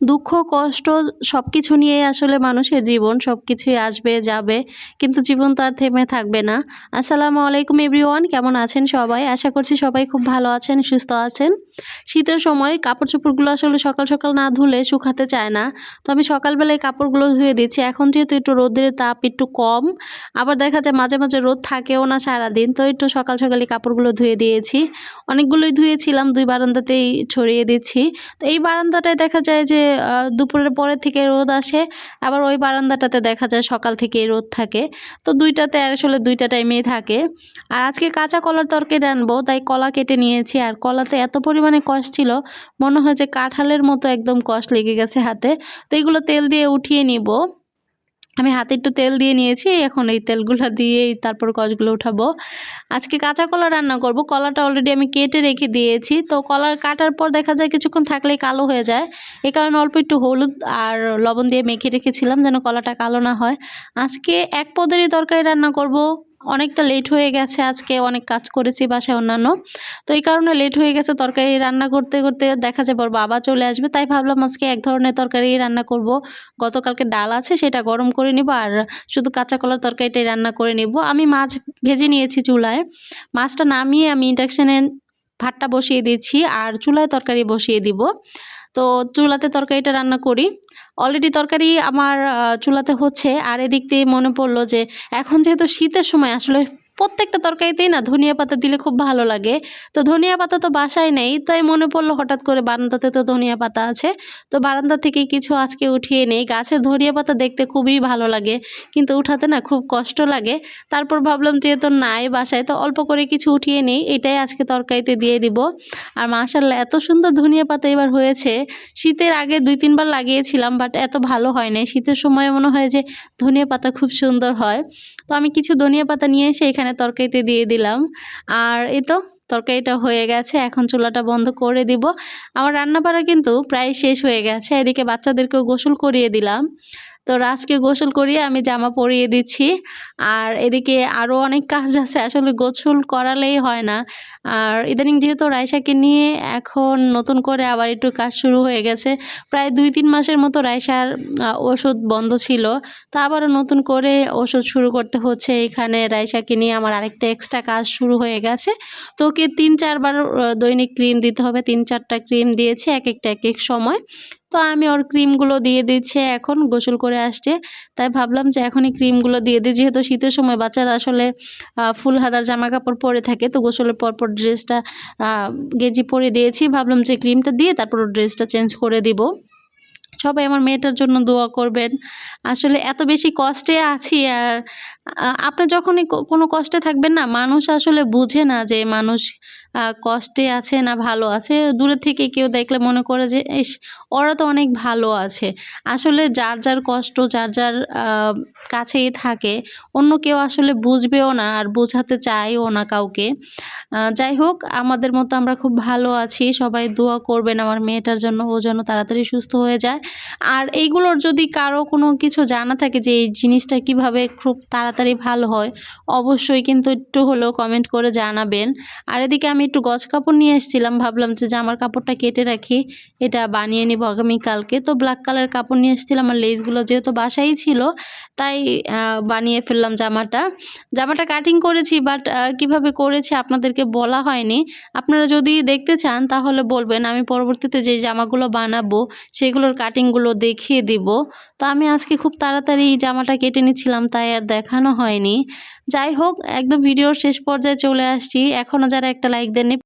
দুঃখ, কষ্ট সব কিছু নিয়েই আসলে মানুষের জীবন সব কিছুই আসবে, যাবে। কিন্তু জীবন তো আর থেমে থাকবে না। আসসালামু আলাইকুম এভরিওয়ান, কেমন আছেন সবাই? আশা করছি সবাই খুব ভালো আছেন, সুস্থ আছেন। শীতের সময় কাপড় চোপড়গুলো আসলে সকাল সকাল না ধুলে শুকাতে চায় না। তো আমি সকালবেলায় কাপড়গুলো ধুয়ে দিচ্ছি। এখন যেহেতু একটু রোদের তাপ একটু কম, আবার দেখা যায় মাঝে মাঝে রোদ থাকেও না সারাদিন, তো একটু সকাল, সকালে কাপড়গুলো ধুয়ে দিয়েছি। অনেকগুলোই ধুয়েছিলাম, দুই বারান্দাতেই ছড়িয়ে দিচ্ছি। তো এই বারান্দাটায় দেখা যায় যে দুপুরের পরে থেকে রোদ আসে। আবার ওই বারান্দাটাতে দেখা যায় সকাল থেকে রোদ থাকে। তো দুইটাতে আসলে দুইটা টাইমেই থাকে। আর আজকে কাঁচা কলার তরকে রানবো তাই কলা কেটে নিয়েছি। আর কলাতে এত পরিমাণে কষ ছিল, মনে হয় যে কাঁঠালের মতো একদম কষ লেগে গেছে হাতে। তো এগুলো তেল দিয়ে উঠিয়ে নিব। আমি হাতে একটু তেল দিয়ে নিয়েছি, এখন এই তেলগুলো দিয়েই তারপর কচগুলো উঠাবো। আজকে কাঁচা কলা রান্না করব, কলাটা অলরেডি আমি কেটে রেখে দিয়েছি। তো কলার কাটার পর দেখা যায় কিছুক্ষণ থাকলেই কালো হয়ে যায়। এ কারণে অল্প একটু হলুদ আর লবণ দিয়ে মেখে রেখেছিলাম যেন কলাটা কালো না হয়। আজকে এক পদেরই তরকারি রান্না করব। অনেকটা লেট হয়ে গেছে আজকে, অনেক কাজ করেছি বাসায় অন্যান্য। তো এই কারণে লেট হয়ে গেছে, তরকারি রান্না করতে করতে দেখা যাবে ওর বাবা চলে আসবে। তাই ভাবলাম আজকে এক ধরনের তরকারি রান্না করব। গতকালকে ডাল আছে, সেটা গরম করে নিব আর শুধু কাঁচা কলার তরকারিটাই রান্না করে নিব। আমি মাছ ভেজে নিয়েছি চুলায়। মাছটা নামিয়ে আমি ইন্ডাকশানে ভাতটা বসিয়ে দিচ্ছি আর চুলায় তরকারি বসিয়ে দিব। তো চুলাতে তরকারিটা রান্না করি। অলরেডি তরকারি আমার চুলাতে হচ্ছে। আর এদিক দিয়ে মনে পড়ল যে, এখন যেহেতু শীতের সময়, আসলে প্রত্যেকটা তরকারিতেই না ধনিয়া পাতা দিলে খুব ভালো লাগে। তো ধনিয়া পাতা তো বাসায় নেই, তাই মনে পড়ল হঠাৎ করে বারান্দাতে তো ধনিয়া পাতা আছে। তো বারান্দা থেকে কিছু আজকে উঠিয়ে নেই। গাছের ধনিয়া পাতা দেখতে খুবই ভালো লাগে, কিন্তু উঠাতে না খুব কষ্ট লাগে। তারপর ভাবলাম যেহেতু নাই বাসায়, তো অল্প করে কিছু উঠিয়ে নেই, এটাই আজকে তরকারিতে দিয়ে দিব। আর মাশাল্লাহ এত সুন্দর ধনিয়া পাতা এবার হয়েছে। শীতের আগে দুই তিনবার লাগিয়েছিলাম, বাট এত ভালো হয় নাই। শীতের সময় মনে হয় যে ধনিয়া পাতা খুব সুন্দর হয়। তো আমি কিছু ধনিয়া পাতা নিয়ে এসে এখানে তরকারিতে দিয়ে দিলাম। আর এই তো তরকারিটা হয়ে গেছে, এখন চুলাটা বন্ধ করে দিব। আমার রান্না বাড়া কিন্তু প্রায় শেষ হয়ে গেছে, এদিকে বাচ্চাদেরকেও গোসল করিয়ে দিলাম। তো রাজকে গোসল করিয়ে আমি জামা পরিয়ে দিচ্ছি। আর এদিকে আরও অনেক কাজ আছে, আসলে গোসল করালেই হয় না। আর ইদানিং যেহেতু রায়সাকে নিয়ে এখন নতুন করে আবার একটু কাজ শুরু হয়ে গেছে, প্রায় দুই তিন মাসের মতো রায়সার ওষুধ বন্ধ ছিল। তো আবারও নতুন করে ওষুধ শুরু করতে হচ্ছে। এখানে রায়সাকে নিয়ে আমার আরেকটা এক্সট্রা কাজ শুরু হয়ে গেছে। তো ওকে তিন চারবার দৈনিক ক্রিম দিতে হবে। তিন চারটা ক্রিম দিয়েছে, এক একটা, এক এক সময়। তো আমি ওর ক্রিমগুলো দিয়ে দিচ্ছে, এখন গোসল করে আসছে। তাই ভাবলাম যে এখনই ক্রিমগুলো দিয়ে দিই। যেহেতু শীতের সময় বাচ্চারা আসলে ফুল হাতার জামা কাপড় পরে থাকে, তো গোসলের পর পর ড্রেসটা গেঞ্জি পরে দিয়েছি, ভাবলাম যে ক্রিমটা দিয়ে তারপর ওর ড্রেসটা চেঞ্জ করে দিব। সবাই আমার মেয়েটার জন্য দোয়া করবেন। আসলে এত বেশি কষ্টে আছি আর আপনি যখনই কোনো কষ্টে থাকবেন না, মানুষ আসলে বুঝে না যে মানুষ কষ্টে আছে না ভালো আছে। দূরে থেকে কেউ দেখলে মনে করে যে, ইস, ওরা তো অনেক ভালো আছে। আসলে যার যার কষ্ট, যার যার কাছেই থাকে, অন্য কেউ আসলে বুঝবেও না আর বোঝাতে চায়ও না কাউকে। যাই হোক, আমাদের মতো আমরা খুব ভালো আছি। সবাই দোয়া করবেন আমার মেয়েটার জন্য, ও যেন তাড়াতাড়ি সুস্থ হয়ে যায়। আর এইগুলোর যদি কারও কোনো কিছু জানা থাকে যে এই জিনিসটা কীভাবে খুব তাড়াতাড়ি ভালো হয়, অবশ্যই কিন্তু একটু হলেও কমেন্ট করে জানাবেন। আর এদিকে আমি একটু গছ কাপড় নিয়ে এসেছিলাম, ভাবলাম যে জামার কাপড়টা কেটে রাখি, এটা বানিয়ে নিব আগামীকালকে। তো ব্ল্যাক কালার কাপড় নিয়ে এসেছিলাম, আর লেসগুলো যেহেতু বাসাই ছিল, তাই বানিয়ে ফেললাম জামাটা। জামাটা কাটিং করেছি বাট কীভাবে করেছি আপনাদেরকে বলা হয়নি। আপনারা যদি দেখতে চান তাহলে বলবেন, আমি পরবর্তীতে যে জামাগুলো বানাবো সেগুলোর কাটিংগুলো দেখিয়ে দিব। তো আমি আজকে খুব তাড়াতাড়ি এই জামাটা কেটে নিচ্ছিলাম, তাই আর দেখানো হয়নি। যাই হোক, একদম ভিডিওর শেষ পর্যায়ে চলে আসছি। এখনও যারা একটা লাইক দেননি